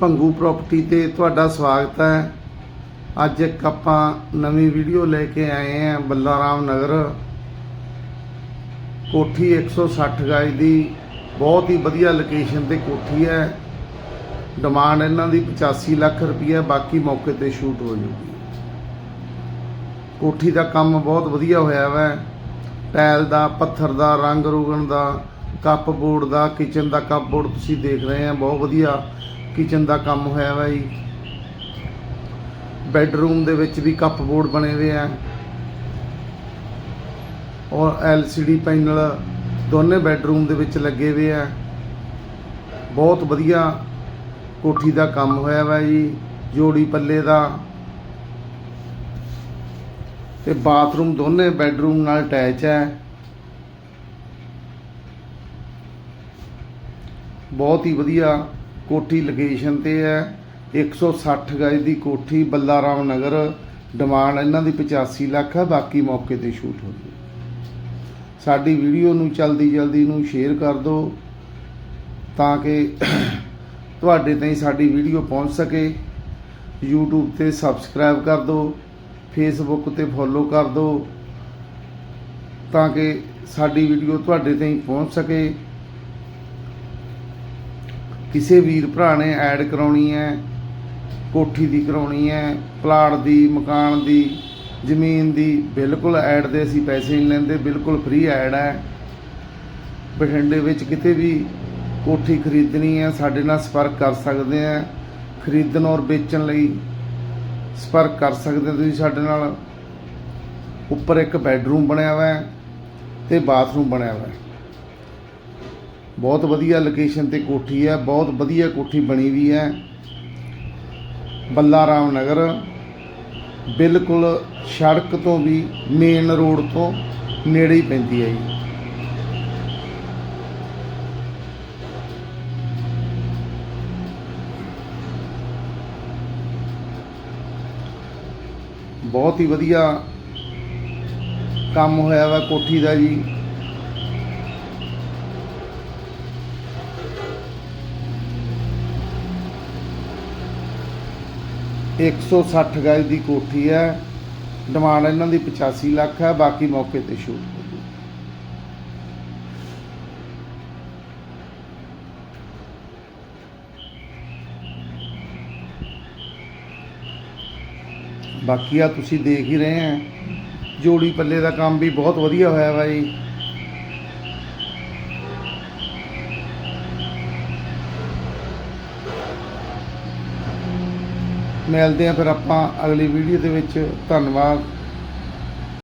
Bhangu property ਤੇ ਤੁਹਾਡਾ ਸਵਾਗਤ ਹੈ। ਅੱਜ ਇੱਕ ਆਪਾਂ ਨਵੀਂ ਵੀਡੀਓ ਲੈ ਕੇ ਆਏ ਹਾਂ ਬੱਲਾਰਾਮ ਨਗਰ। ਕੋਠੀ 160 ਗਜ ਦੀ ਬਹੁਤ ਹੀ ਵਧੀਆ ਲੋਕੇਸ਼ਨ ਤੇ ਕੋਠੀ ਹੈ। ਡਿਮਾਂਡ ਇਹਨਾਂ ਦੀ 85 ਲੱਖ ਰੁਪਈਆ ਬਾਕੀ ਮੌਕੇ ਤੇ ਸ਼ੂਟ ਹੋ ਜੂਗੀ। ਕੋਠੀ ਦਾ ਕੰਮ ਬਹੁਤ ਵਧੀਆ ਹੋਇਆ ਵਾ। ਟਾਇਲ ਦਾ, ਪੱਥਰ ਦਾ, ਰੰਗ ਰੋਗਣ ਦਾ, ਕੱਪ ਬੋਰਡ ਦਾ ਕਿਚਨ ਦਾ ਕੱਪ ਬੋਰਡ ਤੁਸੀਂ ਦੇਖ ਰਹੇ ਆ ਬਹੁਤ ਵਧੀਆ। ਕਿਚਨ ਦਾ ਕੰਮ ਹੋਇਆ ਵਾ ਜੀ। ਬੈੱਡਰੂਮ ਦੇ ਵਿੱਚ ਵੀ ਕੱਪ ਬੋਰਡ ਬਣੇ ਹੋਏ ਆ। ਔਰ LCD ਪੈਨਲ ਦੋਨੇ ਬੈੱਡਰੂਮ ਦੇ ਵਿੱਚ ਲੱਗੇ ਹੋਏ ਆ। ਬਹੁਤ ਵਧੀਆ ਕੋਠੀ ਦਾ ਕੰਮ ਹੋਇਆ ਵਾ ਜੀ, ਜੋੜੀ ਪੱਲੇ ਦਾ। ਤੇ ਬਾਥਰੂਮ ਦੋਨੇ ਬੈੱਡਰੂਮ ਨਾਲ ਅਟੈਚ ਹੈ ਬਹੁਤ ਹੀ ਵਧੀਆ ਕੋਠੀ ਲੋਕੇਸ਼ਨ ਤੇ ਹੈ। 160 ਗਜ ਦੀ ਕੋਠੀ, ਬੱਲਾਰਾਮ ਨਗਰ, ਡਿਮਾਂਡ ਇਹਨਾਂ ਦੀ 85 ਲੱਖ ਹੈ, ਬਾਕੀ ਮੌਕੇ ਤੇ ਸ਼ੂਟ ਹੋ ਜੂ ਸਾਡੀ ਵੀਡੀਓ ਨੂੰ ਜਲਦੀ ਜਲਦੀ ਨੂੰ ਸ਼ੇਅਰ ਕਰ ਦਿਓ ਤਾਂ ਕਿ ਤੁਹਾਡੇ ਤਾਈਂ ਸਾਡੀ ਵੀਡੀਓ ਪਹੁੰਚ ਸਕੇ। YouTube ਤੇ ਸਬਸਕ੍ਰਾਈਬ ਕਰ ਦਿਓ ਫੇਸਬੁੱਕ ਤੇ ਫੋਲੋ ਕਰ ਦਿਓ ਤਾਂ ਕਿ ਸਾਡੀ ਵੀਡੀਓ ਤੁਹਾਡੇ ਤਾਈਂ ਪਹੁੰਚ ਸਕੇ। ਕਿਸੇ ਵੀਰ ਭਰਾ ਨੇ ਐਡ ਕਰਾਉਣੀ ਹੈ, ਕੋਠੀ ਦੀ ਕਰਾਉਣੀ ਹੈ, ਪਲਾਟ ਦੀ, ਮਕਾਨ ਦੀ, ਜ਼ਮੀਨ ਦੀ, ਬਿਲਕੁਲ ਐਡ ਦੇ ਅਸੀਂ ਪੈਸੇ ਨਹੀਂ ਲੈਂਦੇ, ਬਿਲਕੁਲ ਫ੍ਰੀ ਐਡ ਹੈ। ਬਠਿੰਡੇ ਵਿੱਚ ਕਿਤੇ ਵੀ ਕੋਠੀ ਖਰੀਦਣੀ ਹੈ, ਸਾਡੇ ਨਾਲ ਸੰਪਰਕ ਕਰ ਸਕਦੇ ਆ ਖਰੀਦਣ ਔਰ ਵੇਚਣ ਲਈ ਸੰਪਰਕ ਕਰ ਸਕਦੇ ਤੁਸੀਂ ਸਾਡੇ ਨਾਲ। ਉੱਪਰ ਇੱਕ ਬੈੱਡਰੂਮ ਬਣਿਆ ਹੋਇਆ ਹੈ ਤੇ ਬਾਥਰੂਮ ਬਣਿਆ ਹੋਇਆ ਹੈ। ਬਹੁਤ ਵਧੀਆ ਲੋਕੇਸ਼ਨ ਤੇ ਕੋਠੀ ਹੈ, ਬਹੁਤ ਵਧੀਆ ਕੋਠੀ ਬਣੀ ਵੀ ਹੈ। ਬੱਲਾਰਾਮ ਨਗਰ, ਬਿਲਕੁਲ ਸੜਕ ਤੋਂ ਵੀ ਮੇਨ ਰੋਡ ਤੋਂ ਨੇੜੇ ਹੀ ਪੈਂਦੀ ਹੈ ਜੀ। ਬਹੁਤ ਹੀ ਵਧੀਆ ਕੰਮ ਹੋਇਆ ਵਾ ਕੋਠੀ ਦਾ ਜੀ। ਇੱਕ ਸੌ ਸੱਠ ਗਜ ਦੀ ਕੋਠੀ ਹੈ। ਡਿਮਾਂਡ ਇਹਨਾਂ ਦੀ 85 ਲੱਖ ਹੈ। ਬਾਕੀ ਮੌਕੇ ਤੇ ਸ਼ੂਟ ਹੋ ਜੂ ਬਾਕੀ ਆ ਤੁਸੀਂ ਦੇਖ ਹੀ ਰਹੇ ਆ ਜੋੜੀ ਪੱਲੇ ਦਾ ਕੰਮ ਵੀ ਬਹੁਤ ਵਧੀਆ ਹੋਇਆ ਵਾ ਮਿਲਦੇ ਆ ਫਿਰ ਆਪਾਂ ਅਗਲੀ ਵੀਡੀਓ ਦੇ ਵਿੱਚ। ਧੰਨਵਾਦ।